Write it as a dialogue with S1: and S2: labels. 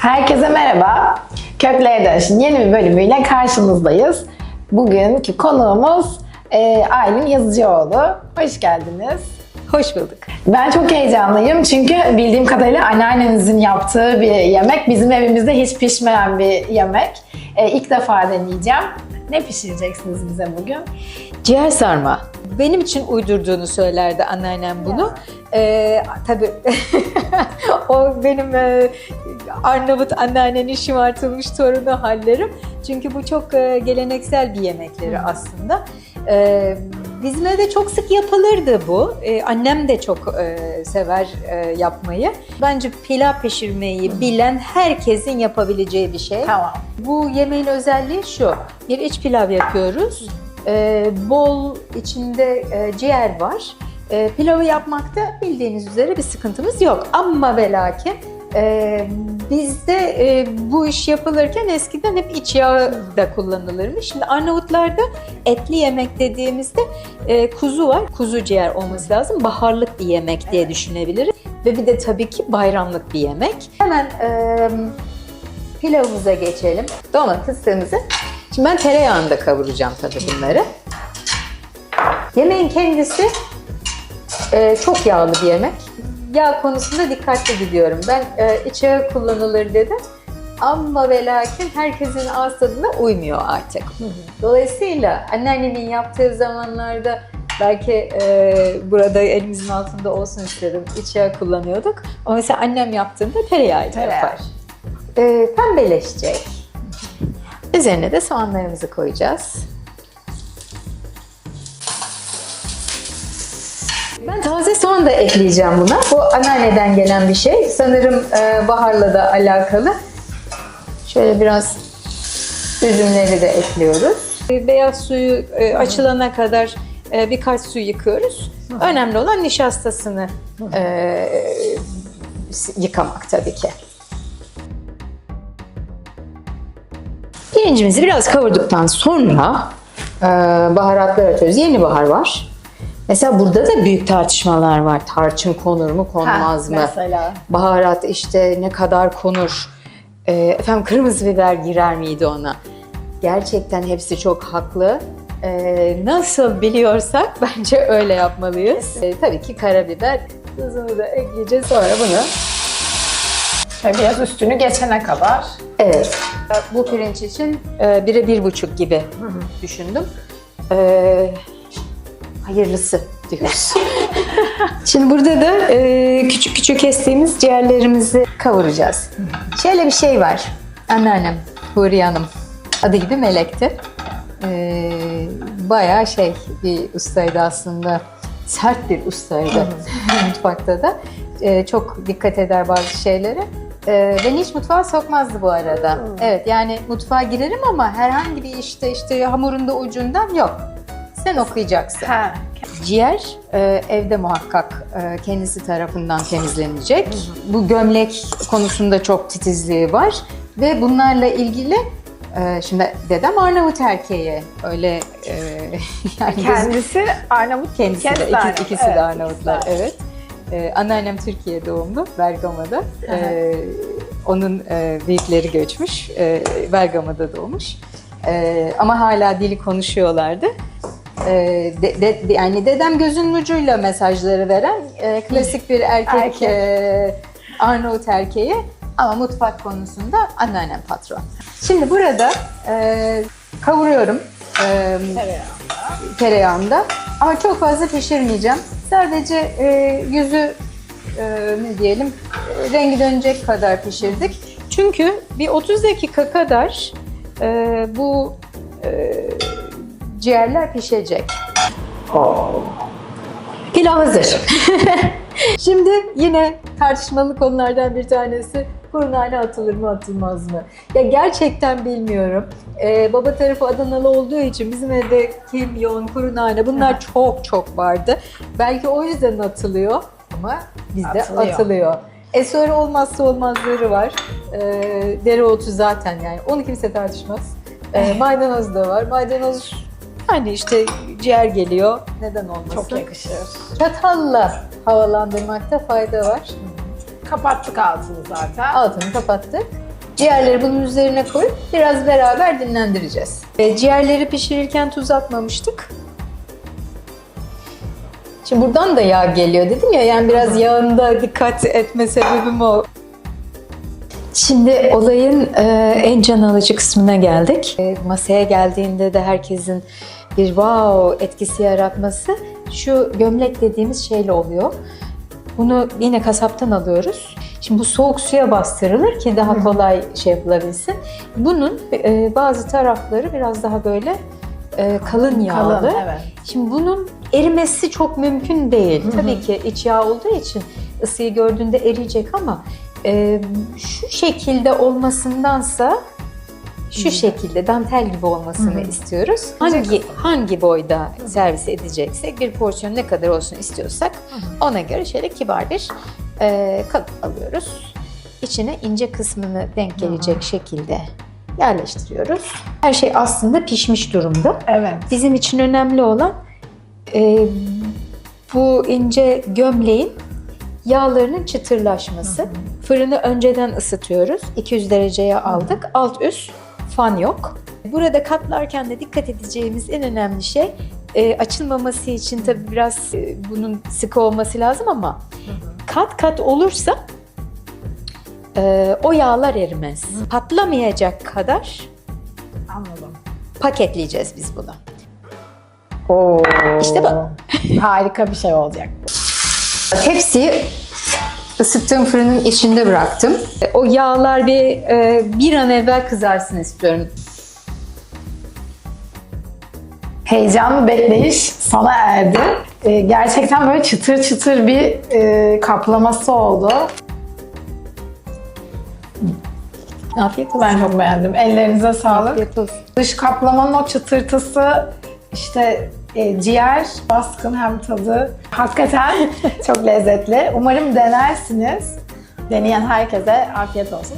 S1: Herkese merhaba. Köklere Dönüş'ün yeni bir bölümüyle karşınızdayız. Bugünkü konuğumuz e, Aylin Yazıcıoğlu. Hoş geldiniz.
S2: Hoş bulduk.
S1: Ben çok heyecanlıyım çünkü bildiğim kadarıyla anneannenizin yaptığı bir yemek. Bizim evimizde hiç pişmeyen bir yemek. E, ilk defa deneyeceğim. Ne pişireceksiniz bize bugün?
S2: Ciğer sarma. Benim için uydurduğunu söylerdi anneannem bunu. Ee, tabii o benim e, Arnavut anneannenin şımartılmış torunu hallerim. Çünkü bu çok e, geleneksel bir yemekleri aslında. Ee, bizim evde çok sık yapılırdı bu. Ee, annem de çok e, sever e, yapmayı. Bence pilav pişirmeyi bilen herkesin yapabileceği bir şey.
S1: Tamam.
S2: Bu yemeğin özelliği şu. Bir iç pilav yapıyoruz. Ee, bol içinde e, ciğer var. Ee, pilavı yapmakta bildiğiniz üzere bir sıkıntımız yok. Ama ve lakin e, bizde e, bu iş yapılırken eskiden hep iç yağı da kullanılırmış. Şimdi Arnavutlarda etli yemek dediğimizde e, kuzu var. Kuzu ciğer olması lazım. Baharlık bir yemek diye düşünebiliriz. Ve bir de tabii ki bayramlık bir yemek. Hemen e, pilavımıza geçelim. Domatesimizi. Şimdi ben tereyağında kavuracağım tabii bunları. Yemeğin kendisi e, çok yağlı bir yemek. Yağ konusunda dikkatli gidiyorum. Ben e, iç yağı kullanılır dedim. Ama ve lakin herkesin ağız tadına uymuyor artık. Dolayısıyla anneannemin yaptığı zamanlarda belki e, burada elimizin altında olsun istedim. İç yağı kullanıyorduk. Ama mesela annem yaptığında tereyağıyla
S1: Tereyağı.
S2: yapar. E, pembeleşecek. Üzerine de soğanlarımızı koyacağız. Ben taze soğan da ekleyeceğim buna. Bu anneanneden gelen bir şey. Sanırım e, baharla da alakalı. Şöyle biraz üzümleri de ekliyoruz. E, Beyaz suyu e, açılana kadar birkaç su yıkıyoruz. Önemli olan nişastasını yıkamak tabii ki. Pirincimizi biraz kavurduktan sonra e, baharatlar atıyoruz. Yeni bahar var. Mesela burada da büyük tartışmalar var. Tarçın konur mu konmaz
S1: Ha,
S2: mı?
S1: Mesela.
S2: Baharat işte ne kadar konur? E, efendim kırmızı biber girer miydi ona? Gerçekten hepsi çok haklı. E, nasıl biliyorsak bence öyle yapmalıyız. E, tabii ki karabiber. Tuzunu da ekleyeceğiz. Sonra bunu
S1: Şöyle biraz üstünü geçene kadar.
S2: Evet. Bu pirinç için e, bire bir buçuk gibi düşündüm. E, hayırlısı diyoruz. Şimdi burada da e, küçük küçük kestiğimiz ciğerlerimizi kavuracağız. Şöyle bir şey var. Anneannem, Huriye Hanım. Adı gibi melekti. E, bayağı şey bir ustaydı aslında. Sert bir ustaydı mutfakta da. E, çok dikkat eder bazı şeylere. Ee, beni hiç mutfağa sokmazdı bu arada. Evet yani mutfağa girerim ama herhangi bir işte işte hamurunda ucundan yok. Sen okuyacaksın.
S1: Ha.
S2: Ciğer e, evde muhakkak e, kendisi tarafından temizlenecek. Bu gömlek konusunda çok titizliği var ve bunlarla ilgili e, şimdi dedem Arnavut erkeği öyle e, yani
S1: Kendisi Arnavut.
S2: Kendisi de,
S1: kendisi
S2: iki-
S1: Arnavut.
S2: ikisi
S1: Evet,
S2: de Arnavutlar,
S1: ikisi de.
S2: evet. Ee, anneannem Türkiye doğumlu, Bergama'da. Ee, onun e, büyükleri göçmüş, e, Bergama'da doğmuş. Ee, ama hala dili konuşuyorlardı. Ee, de- de- yani dedem gözün ucuyla mesajları veren e, klasik bir erkek,
S1: Erkek.
S2: e, Arnavut erkeği. Ama mutfak konusunda anneannem patron. Şimdi burada e, kavuruyorum. E,
S1: Tereyağı.
S2: tereyağında. Ama çok fazla pişirmeyeceğim. Sadece e, yüzü e, ne diyelim e, rengi dönecek kadar pişirdik. Çünkü bir 30 dakika kadar e, bu e, ciğerler pişecek. Pilav hazır. Şimdi yine tartışmalı konulardan bir tanesi kuru nane atılır mı atılmaz mı? Ya gerçekten bilmiyorum. Ee, baba tarafı Adanalı olduğu için bizim evde kimyon, kuru nane bunlar çok çok vardı. Belki o yüzden atılıyor ama bizde
S1: Atılıyor.
S2: atılıyor. E sonra olmazsa olmazları var. Ee, dereotu zaten yani onu kimse tartışmaz. Ee, maydanoz da var. Maydanoz hani işte ciğer geliyor. Neden olmasın?
S1: Çok yakışır.
S2: Çatalla havalandırmakta fayda var.
S1: Kapattık altını zaten.
S2: Altını kapattık. Ciğerleri bunun üzerine koyup biraz beraber dinlendireceğiz. E, ciğerleri pişirirken tuz atmamıştık. Şimdi buradan da yağ geliyor dedim ya yani biraz yağında dikkat etme sebebim o. Şimdi olayın e, en can alıcı kısmına geldik. E, masaya geldiğinde de herkesin bir wow etkisi yaratması şu gömlek dediğimiz şeyle oluyor. Bunu yine kasaptan alıyoruz. Şimdi bu soğuk suya bastırılır ki daha kolay şey yapılabilsin. Bunun e, bazı tarafları biraz daha böyle e, kalın yağlı.
S1: Kalın, evet.
S2: Şimdi bunun erimesi çok mümkün değil. Tabii ki iç yağ olduğu için ısıyı gördüğünde eriyecek ama e, şu şekilde olmasındansa şu şekilde dantel gibi olmasını istiyoruz. Hangi hangi boyda servis edeceksek bir porsiyon ne kadar olsun istiyorsak ona göre şöyle kibar bir e, kalıp alıyoruz. İçine ince kısmını denk gelecek şekilde yerleştiriyoruz. Her şey aslında pişmiş durumda.
S1: Evet.
S2: Bizim için önemli olan e, bu ince gömleğin yağlarının çıtırlaşması. Fırını önceden ısıtıyoruz. 200 dereceye aldık. Alt üst fan yok. Burada katlarken de dikkat edeceğimiz en önemli şey e, açılmaması için tabii biraz e, bunun sıkı olması lazım ama kat kat olursa e, o yağlar erimez. Patlamayacak kadar
S1: Anladım.
S2: paketleyeceğiz biz bunu.
S1: Oo.
S2: İşte bu.
S1: Harika bir şey olacak.
S2: Tepsiyi ısıttığım fırının içinde bıraktım. O yağlar bir e, bir an evvel kızarsın istiyorum.
S1: Heyecanlı bekleyiş sona erdi. Ee, gerçekten böyle çıtır çıtır bir e, kaplaması oldu.
S2: Afiyet olsun.
S1: Ben çok beğendim. Ellerinize sağlık.
S2: Afiyet olsun.
S1: Dış kaplamanın o çıtırtısı, işte e, ciğer, baskın hem tadı. Hakikaten çok lezzetli. Umarım denersiniz. Deneyen herkese afiyet olsun.